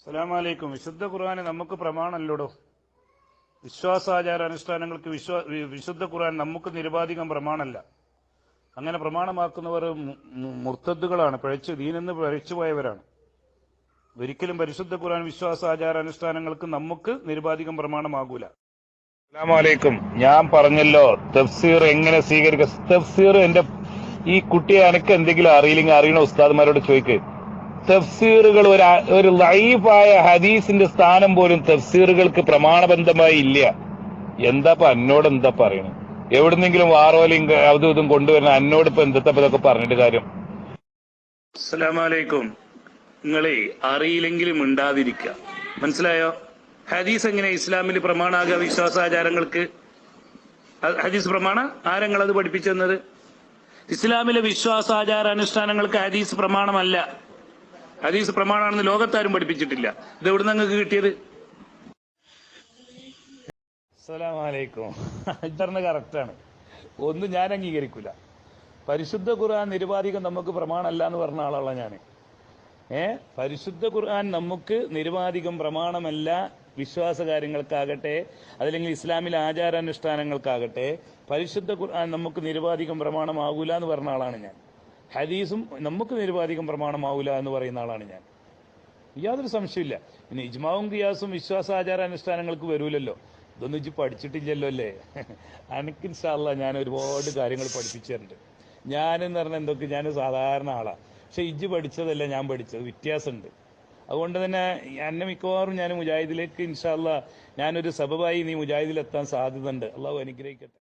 അസ്സലാമലൈക്കും. വിശുദ്ധ ഖുർആൻ നമുക്ക് പ്രമാണല്ലോടോ വിശ്വാസാചാര അനുഷ്ഠാനങ്ങൾക്ക് വിശ്വാ വിശുദ്ധ ഖുർആൻ നമുക്ക് നിരുപാധികം പ്രമാണല്ല അങ്ങനെ പ്രമാണമാക്കുന്നവർ മുർത്തദ്ദുകളാണ് പിഴച്ചു ദീനെന്ന് പിഴച്ചുപോയവരാണ് ഒരിക്കലും പരിശുദ്ധ ഖുർആൻ വിശ്വാസാചാര അനുഷ്ഠാനങ്ങൾക്ക് നമുക്ക് നിരുപാധികം പ്രമാണമാകൂല. അസ്സലാമലൈക്കും. ഞാൻ പറഞ്ഞല്ലോ തഫ്സീർ എങ്ങനെ സ്വീകരിക്കും തഫ്സീർ എന്റെ ഈ കുട്ടിയെ എനിക്ക് എന്തെങ്കിലും അറിയില്ലെങ്കിൽ അറിയണോ ഉസ്താദ്മാരോട് ചോദിക്ക്. തഫ്സീറുകൾ ഒരു ഒരു ലൈഫായ ഹദീസിന്റെ സ്ഥാനം പോലും തഫ്സീറുകൾക്ക് പ്രമാണബന്ധമായി ഇല്ല. എന്താപ്പ എന്നോട് എന്താ പറയണേ? എവിടുന്നെങ്കിലും വാറോലിയും അതും ഇതും കൊണ്ടുവരുന്ന എന്നോട് ഇപ്പൊ എന്താ ഇതൊക്കെ പറഞ്ഞിട്ട് കാര്യം? അസ്സലാമലൈക്കും. നിങ്ങളെ അറിയില്ലെങ്കിലും ഉണ്ടാതിരിക്ക മനസ്സിലായോ? ഹദീസ് എങ്ങനെ ഇസ്ലാമിൽ പ്രമാണാക വിശ്വാസാചാരങ്ങൾക്ക്? ഹദീസ് പ്രമാണ ആരങ്ങൾ അത് പഠിപ്പിച്ചെന്നത് ഇസ്ലാമിലെ വിശ്വാസാചാര അനുഷ്ഠാനങ്ങൾക്ക് ഹദീസ് പ്രമാണമല്ല. ഹദീസ് പ്രമാണമാണെന്ന് ലോകത്താരും പഠിപ്പിച്ചിട്ടില്ല. ഇത് എവിടെ നിങ്ങൾക്ക് കിട്ടിയത്? അസ്സലാമലൈക്കും കറക്റ്റാണ് ഒന്നും ഞാൻ അംഗീകരിക്കില്ല പരിശുദ്ധ ഖുർആൻ നിരുപാധികം നമുക്ക് പ്രമാണമല്ല എന്ന് പറഞ്ഞ ആളാണ് ഞാൻ ഏ? പരിശുദ്ധ ഖുർആൻ നമുക്ക് നിരുപാധികം പ്രമാണമല്ല വിശ്വാസ കാര്യങ്ങൾക്കാകട്ടെ അതല്ലെങ്കിൽ ഇസ്ലാമിലെ ആചാരാനുഷ്ഠാനങ്ങൾക്കാകട്ടെ പരിശുദ്ധ ഖുർആൻ നമുക്ക് നിരുപാധികം പ്രമാണമാകൂല എന്ന് പറഞ്ഞ ആളാണ് ഞാൻ. ഹദീസും നമുക്ക് നിരുപാധികം പ്രമാണമാവില്ല എന്ന് പറയുന്ന ആളാണ് ഞാൻ. യാതൊരു സംശയമില്ല പിന്നെ ഇജ്മാവും ഖിയാസും വിശ്വാസാചാര അനുഷ്ഠാനങ്ങൾക്ക് വരൂലല്ലോ. ഇതൊന്നും ഇജ്ജ് പഠിച്ചിട്ടില്ലല്ലോ അല്ലേ? അനക്ക് സാറല്ല ഞാൻ ഒരുപാട് കാര്യങ്ങൾ പഠിപ്പിച്ചിട്ടുണ്ട്. ഞാനെന്ന് പറഞ്ഞാൽ എന്തൊക്കെ? ഞാൻ സാധാരണ ആളാണ് പക്ഷെ ഇജ്ജ് പഠിച്ചതല്ല ഞാൻ പഠിച്ചത്. വ്യത്യാസമുണ്ട്. അതുകൊണ്ട് തന്നെ എന്നെ മിക്കവാറും ഞാൻ മുജാഹിദിലേക്ക് ഇൻഷാല്ല ഞാനൊരു സബബായി നീ മുജാഹിദിലെത്താൻ സാധ്യതയുണ്ട്. അള്ളാഹു അനുഗ്രഹിക്കട്ടെ.